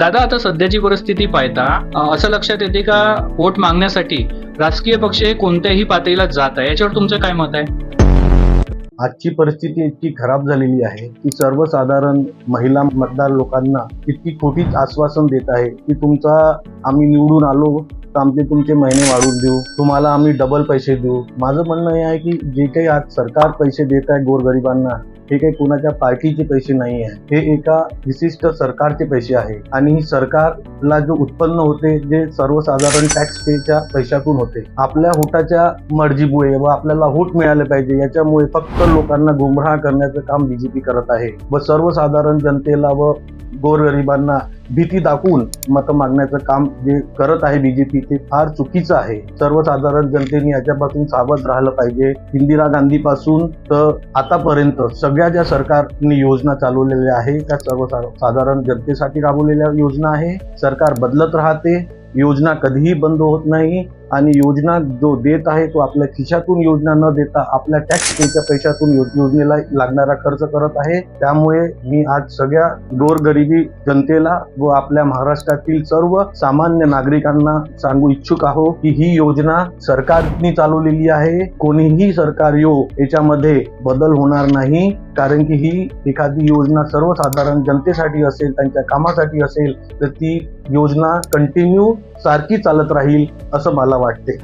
दादा आता सध्याची परिस्थिती पाहता असं लक्षात येते का वोट मागण्यासाठी राजकीय पक्ष हे कोणत्याही पातळीला जात आहे? याच्यावर तुमचं काय मत आहे? आजची परिस्थिती इतकी खराब झालेली आहे की सर्वसाधारण महिला मतदार लोकांना इतकी खोटीच आश्वासन देत आहे की तुमचा आम्ही निवडून आलो तर आमचे तुमचे महिने वाढवून देऊ. तुम्हाला आम्ही डबल पैसे देऊ. माझं म्हणणं हे आहे की जे काही आज सरकार पैसे देत आहे गोरगरिबांना हे काही कोणाच्या पार्टीचे पैसे नाही आहे. हे एका विशिष्ट सरकारचे पैसे आहे. आणि ही सरकारला जो उत्पन्न होते जे सर्वसाधारण टॅक्स पेच्या पैशातून होते. आपल्या होटाच्या मर्जीमुळे व आपल्याला होट मिळाले पाहिजे याच्यामुळे फक्त लोकांना गुमराह करण्याचं काम बीजेपी करत आहे. व सर्वसाधारण जनतेला व गोरगरिबांना भीती दाखवून मतं मागण्याचं काम जे करत आहे बीजेपी ते फार चुकीचं आहे. सर्वसाधारण जनतेने याच्यापासून सावध राहिलं पाहिजे. इंदिरा गांधी पासून तर आतापर्यंत सगळ्या ज्या सरकारने योजना चालवलेल्या आहे त्या सर्वसाधारण जनतेसाठी राबवलेल्या योजना आहे. सरकार बदलत राहते. योजना कधीही बंद होत नाही. आणि योजना जो देत आहे तो आपल्या खिशातून योजना न देता आपल्या टॅक्स पेच्या पैशातून योजनेला लागणारा खर्च करत आहे. त्यामुळे मी आज सगळ्या गोरगरिबी जनतेला व आपल्या महाराष्ट्रातील सर्व सामान्य नागरिकांना सांगू इच्छुक आहो की ही योजना सरकारनी चालवलेली आहे. कोणीही सरकार यो याच्यामध्ये बदल होणार नाही. कारण की ही एखादी योजना सर्वसाधारण जनतेसाठी असेल त्यांच्या कामासाठी असेल तर ती योजना कंटिन्यू सारखी चालत राहील असं मला वाटते.